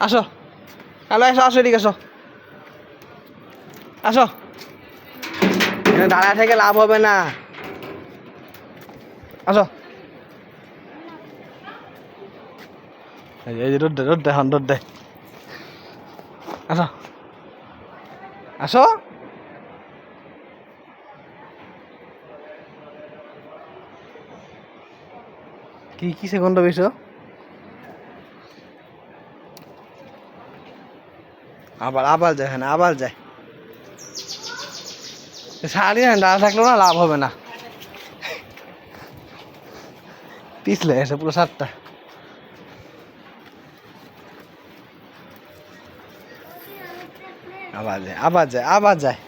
আসো। হ্যালো, আসো আসো এদিকে আসো। আসো। দাঁড়ায় থেকে লাভ হবে না। আসো। এই যে- দে দে হন দে। আসো। আসো। কি কি সেকেন্ড বেশো? আবার আবার যায় হ্যাঁ আবার যায়। সারি হ্যাঁ দাঁড়া থাকলেও না লাভ হবে না। পিছলে এসে পুরো সাতটা আবার যায় আবার যায় আবার যায়।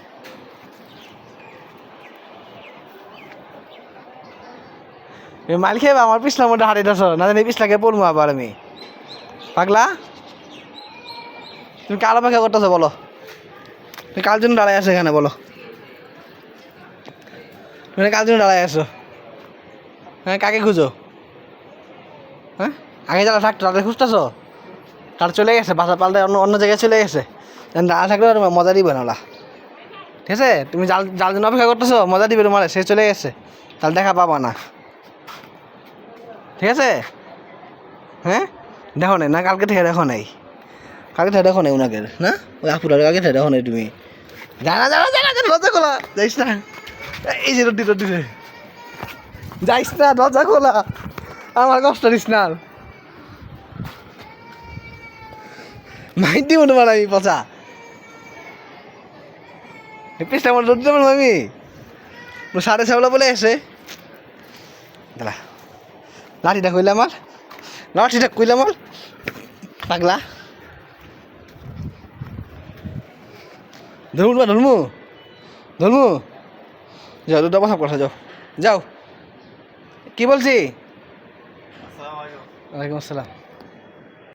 মাল খেয়ে আমার পিছলার মধ্যে হারিয়ে দেছো না জানি পিছলাকে পড়ব আবার আমি। পাগলা? তুমি কার অপেক্ষা করতেছো, বলো? তুমি কার জন্য দাঁড়ায় আছো এখানে, বলো? তুমি কার জন্য দাঁড়ায় আছো? হ্যাঁ কাকে খুঁজো? হ্যাঁ? আগে যারা থাকতো, তাদের খুঁজতেছো? তার চলে গেছে, বাসা পাল্টে অন্য অন্য জায়গায় চলে গেছে। দাঁড়া থাকলে আর মজা দিবে না ওরা। ঠিক আছে? তুমি জাল জাল জন্য অপেক্ষা করতেছো, মজা দিবে তোমার সে চলে গেছে। তাহলে দেখা পাবা না। ঠিক আছে? হ্যাঁ? দেখো নাই, না কালকে থেকে দেখো নাই। কালকে থেকে দেখো নাই ওনাকে না? ওই আপুর কালকে থেকে দেখো নাই তুমি? জানা জানা জানা জানা লজ্জা খোলা। যাইস না? এই যে রোদি রোদি রে যাইস না দরজা খোলা। আমার কষ্ট দিস না। আর। মাইট দিব তোমার আমি পচা। পিসটা আমার রোদ দেবেন আমি। সাড়ে ছবেলা বলে এসে দাঁড়া লাঠিটা কইলে আমার লাঠিটা কইলে আমার পাগলা। ধরমু বা ধর্মু ধরমু যাও দুটো বসা কথা যাও। যাও। কি বলছি? ওয়ালাইকুম আসসালাম।